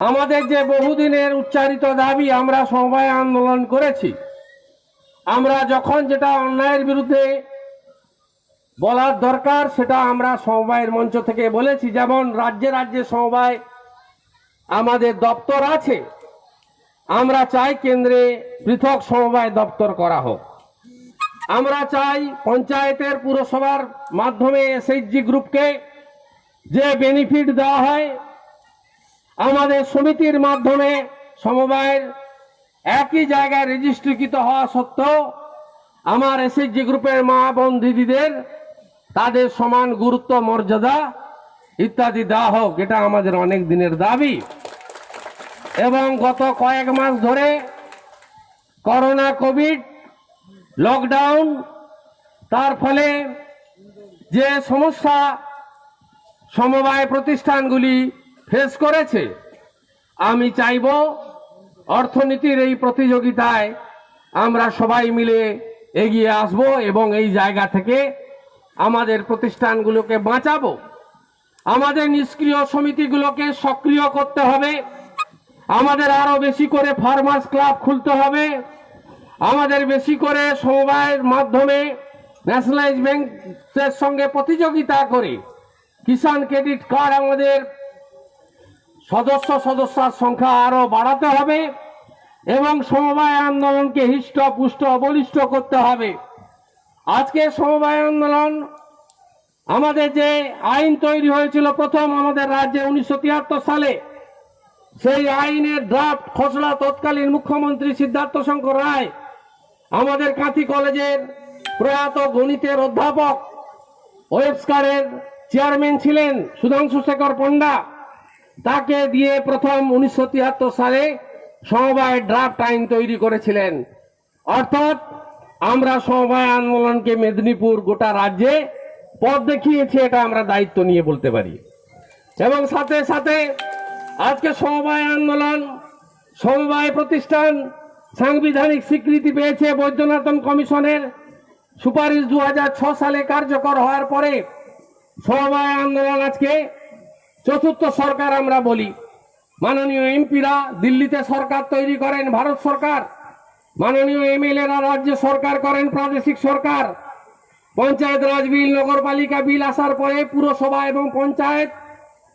আমাদের যে বহুদিনের উচ্চারিত দাবি আমরা সমবায় আন্দোলন করেছি, আমরা যখন যেটা অন্যায়ের বিরুদ্ধে বলার দরকার সেটা আমরা সমবায়ের মঞ্চ থেকে বলেছি। যেমন রাজ্যে রাজ্যে সমবায় আমাদের দপ্তর আছে, আমরা চাই কেন্দ্রে পৃথক সমবায় দপ্তর করা হোক। আমরা চাই পঞ্চায়েতের পুরসভার মাধ্যমে এসএইচজি গ্রুপকে যে বেনিফিট দেওয়া হয় আমাদের সমিতির মাধ্যমে সমবায়ের একই জায়গায় রেজিস্ট্রিকৃত হওয়া সত্ত্বেও আমার এসএইচজি গ্রুপের মা বোন দিদিদের তাদের সমান গুরুত্ব, মর্যাদা ইত্যাদি দেওয়া হোক, এটা আমাদের অনেক দিনের দাবি। এবং গত কয়েক মাস ধরে করোনা, কোভিড লকডাউন, তার ফলে যে সমস্যা সমবায় প্রতিষ্ঠানগুলি ফেস করেছে, আমি চাইব অর্থনীতির এই প্রতিযোগিতায় আমরা সবাই মিলে এগিয়ে আসব এবং এই জায়গা থেকে আমাদের প্রতিষ্ঠানগুলোকে বাঁচাবো। আমাদের নিষ্ক্রিয় সমিতিগুলোকে সক্রিয় করতে হবে। আমাদের আরও বেশি করে ফার্মার্স ক্লাব খুলতে হবে। আমাদের বেশি করে সমবায়ের মাধ্যমে ন্যাশনালাইজ ব্যাংকের সঙ্গে প্রতিযোগিতা করে কিষাণ ক্রেডিট কার্ড আমাদের সদস্য সদস্যার সংখ্যা আরও বাড়াতে হবে এবং সমবায় আন্দোলনকে হিষ্ট, পুষ্ট বলিষ্ঠ করতে হবে। আজকে সমবায় আন্দোলন আমাদের যে আইন তৈরি হয়েছিল প্রথম আমাদের রাজ্যে উনিশশো তিয়াত্তর সালে, সেই আইনের ড্রাফট খসড়া তৎকালীন মুখ্যমন্ত্রী সিদ্ধার্থ শঙ্কর রায় আমাদের কাঁথি কলেজের প্রয়াত গণিতের অধ্যাপক, ওয়েবস্কারের চেয়ারম্যান ছিলেন সুধাংশু শেখর পণ্ডা। তাকে দিয়ে প্রথম উনিশশো তিয়াত্তর সালে সমবায় ড্রাফট আইন তৈরি করেছিলেন। অর্থাৎ আমরা সমবায় আন্দোলনকে মেদিনীপুর গোটা রাজ্যে পথ দেখিয়েছি, এটা আমরা দায়িত্ব নিয়ে বলতে পারি। এবং সাথে সাথে আজকে সমবায় আন্দোলন, সমবায় প্রতিষ্ঠান সাংবিধানিক স্বীকৃতি পেয়েছে বৈদ্যনাথন কমিশনের। সুপারিশ দু সালে কার্যকর হওয়ার পরে সমবায় আন্দোলন আজকে চতুর্থ সরকার আমরা বলি। মাননীয় এমপিরা দিল্লিতে সরকার তৈরি করেন, ভারত সরকার। মাননীয় এমএলএরা রাজ্য সরকার করেন, প্রাদেশিক সরকার। পঞ্চায়েত রাজ বিল, নগরপালিকা বিল আসার পরে পুরসভা এবং পঞ্চায়েত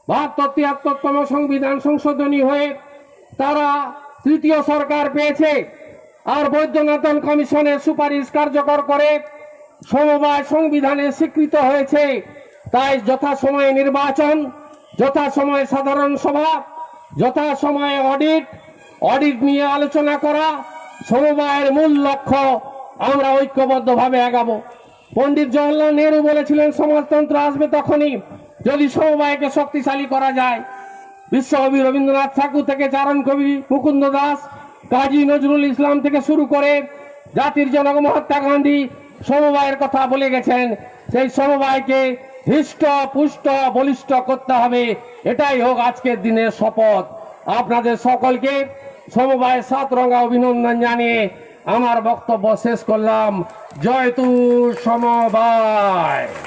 বাহাত্তর, তিয়াত্তরতম সংবিধান সংশোধনী হয়ে তারা তৃতীয় সরকার পেয়েছে। আর বৈদ্যনাথন কমিশনের সুপারিশ কার্যকর করে সমবায় সংবিধানে স্বীকৃত হয়েছে। তাই যথাসময়ে নির্বাচন যথাসময়ে সাধারণ সভা, যথাসময়ে অডিট অডিট নিয়ে আলোচনা করা, সমবায়ের মূল লক্ষ্য আমরা ঐক্যবদ্ধভাবে আগাবো পণ্ডিত জওয়াহরলাল নেহরু বলেছিলেন, সমাজতন্ত্র আসবে তখনই যদি সমবায়কে শক্তিশালী করা যায়। বিশ্বকবি রবীন্দ্রনাথ ঠাকুর থেকে চারণ কবি মুকুন্দ দাস, কাজী নজরুল ইসলাম থেকে শুরু করে জাতির জনক মহাত্মা গান্ধী সমবায়ের কথা বলে গেছেন। সেই সমবায়কে হৃষ্ট পুষ্ট, বলিষ্ঠ করতে হবে। এটাই হোক আজকের দিনের শপথ। আপনাদের সকলকে সমবায় সাত রঙা অভিনন্দন জানিয়ে আমার বক্তব্য শেষ করলাম। জয় তু সমবায়।